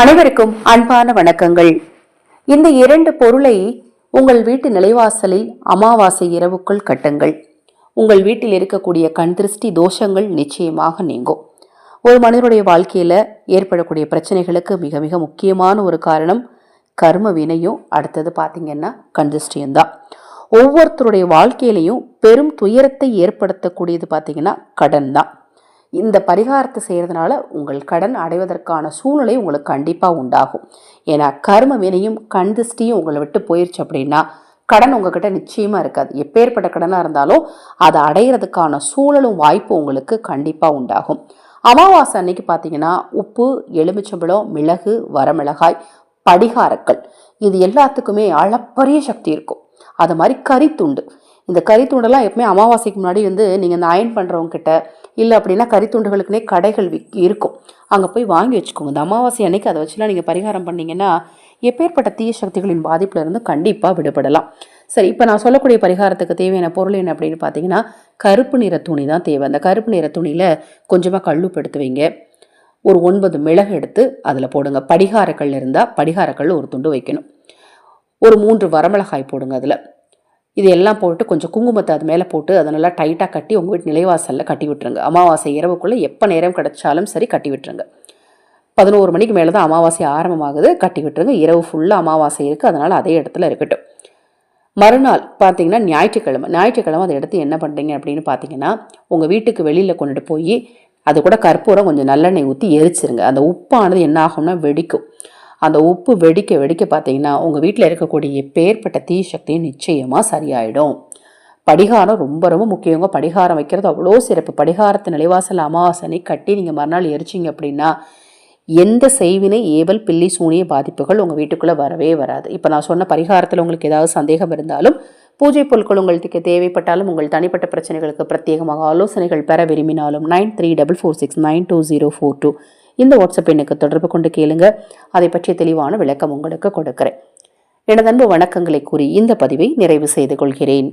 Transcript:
அனைவருக்கும் அன்பான வணக்கங்கள். இந்த இரண்டு பொருளை உங்கள் வீட்டு நிலைவாசலில் அமாவாசை இரவுக்குள் கட்டுங்கள். உங்கள் வீட்டில் இருக்கக்கூடிய கண் திருஷ்டி தோஷங்கள் நிச்சயமாக நீங்கும். ஒரு மனிதனுடைய வாழ்க்கையில் ஏற்படக்கூடிய பிரச்சனைகளுக்கு மிக மிக முக்கியமான ஒரு காரணம் கர்ம வினையும். அடுத்தது பார்த்திங்கன்னா கண் திருஷ்டியும் தான். ஒவ்வொருத்தருடைய வாழ்க்கையிலையும் பெரும் துயரத்தை ஏற்படுத்தக்கூடியது பார்த்திங்கன்னா கடன் தான். இந்த பரிகாரத்தை செய்கிறதுனால உங்கள் கடன் அடைவதற்கான சூழ்நிலை உங்களுக்கு கண்டிப்பாக உண்டாகும். ஏன்னா கர்ம வினையும் கண் திருஷ்டியும் உங்களை விட்டு போயிடுச்சு அப்படின்னா கடன் உங்ககிட்ட நிச்சயமாக இருக்காது. எப்பேற்பட்ட கடனாக இருந்தாலும் அதை அடையிறதுக்கான சூழலும் வாய்ப்பு உங்களுக்கு கண்டிப்பாக உண்டாகும். அமாவாசை அன்னைக்கு பார்த்தீங்கன்னா உப்பு எலுமிச்சம்பழம் மிளகு வரமிளகாய் படிகாரக்கள் இது எல்லாத்துக்குமே அளப்பரிய சக்தி இருக்கும். அது மாதிரி கரித்துண்டு. இந்த கறித்துண்டெல்லாம் எப்பவுமே அமாவாசைக்கு முன்னாடி வந்து நீங்கள் இந்த அயன் பண்ணுறவங்க கிட்ட இல்லை அப்படின்னா கரித்துண்டுகளுக்குனே கடைகள் விக் இருக்கும். அங்கே போய் வாங்கி வச்சுக்கோங்க. இந்த அமாவாசை அன்னைக்கு அதை வச்சுலாம் நீங்கள் பரிகாரம் பண்ணிங்கன்னா எப்பேற்பட்ட தீய சக்திகளின் பாதிப்பில் இருந்து கண்டிப்பாக விடுபடலாம். சரி இப்போ நான் சொல்லக்கூடிய பரிகாரத்துக்கு தேவையான பொருள் என்ன அப்படின்னு பார்த்தீங்கன்னா கருப்பு நிற துணி தான் தேவை. அந்த கருப்பு நிற துணியில் கொஞ்சமாக கல்லுப்பு எடுத்து வைங்க. ஒரு ஒன்பது மிளகு எடுத்து அதில் போடுங்க. படிகாரக்கல் இருந்தால் படிகாரக்கல் ஒரு துண்டு வைக்கணும். ஒரு மூன்று வரமிளகாய் போடுங்க அதில். இது எல்லாம் போட்டு கொஞ்சம் குங்குமத்தை அது மேலே போட்டு அதை நல்லா டைட்டாக கட்டி உங்கள் வீட்டு நிலைவாசலில் கட்டி விட்டுருங்க. அமாவாசை இரவுக்குள்ளே எப்போ நேரம் கிடைச்சாலும் சரி கட்டி விட்டுருங்க. பதினோரு மணிக்கு மேலே தான் அமாவாசை ஆரம்பமாகுது. கட்டி விட்டுருங்க. இரவு ஃபுல்லாக அமாவாசை இருக்குது அதனால் அதே இடத்துல இருக்கட்டும். மறுநாள் பார்த்தீங்கன்னா ஞாயிற்றுக்கிழமை. ஞாயிற்றுக்கிழமை அதை எடுத்து என்ன பண்ணுறீங்க அப்படின்னு பார்த்தீங்கன்னா உங்கள் வீட்டுக்கு வெளியில் கொண்டுட்டு போய் அது கூட கற்பூரம் கொஞ்சம் நல்லெண்ணெய் ஊற்றி எரிச்சிருங்க. அந்த உப்பானது என்ன ஆகும்னா வெடிக்கும். அந்த உப்பு வெடிக்க வெடிக்க பார்த்தீங்கன்னா உங்கள் வீட்டில் இருக்கக்கூடிய பேர்பட்ட தீ சக்தியும் நிச்சயமாக சரியாயிடும். படிகாரம் ரொம்ப ரொம்ப முக்கியங்க. படிகாரம் வைக்கிறது அவ்வளோ சிறப்பு. படிகாரத்து நிலைவாசல் அமாவாசனை கட்டி நீங்கள் மறுநாள் எரிச்சிங்க அப்படின்னா எந்த செய்வினை ஏவல் பில்லி சூனிய பாதிப்புகள் உங்கள் வீட்டுக்குள்ளே வரவே வராது. இப்போ நான் சொன்ன பரிகாரத்தில் உங்களுக்கு ஏதாவது சந்தேகம் இருந்தாலும் பூஜை பொருட்கள் உங்களுக்கு தேவைப்பட்டாலும் உங்கள் தனிப்பட்ட பிரச்சனைகளுக்கு பிரத்யேகமாக ஆலோசனைகள் பெற விரும்பினாலும் nine three double four six nine two zero four two இந்த வாட்ஸ்அப் எண்ணுக்கு தொடர்பு கொண்டு கேளுங்க. அதை பற்றிய தெளிவான விளக்கம் உங்களுக்கு கொடுக்கிறேன். எனது அன்பு வணக்கங்களை கூறி இந்த பதிவை நிறைவு செய்து கொள்கிறேன்.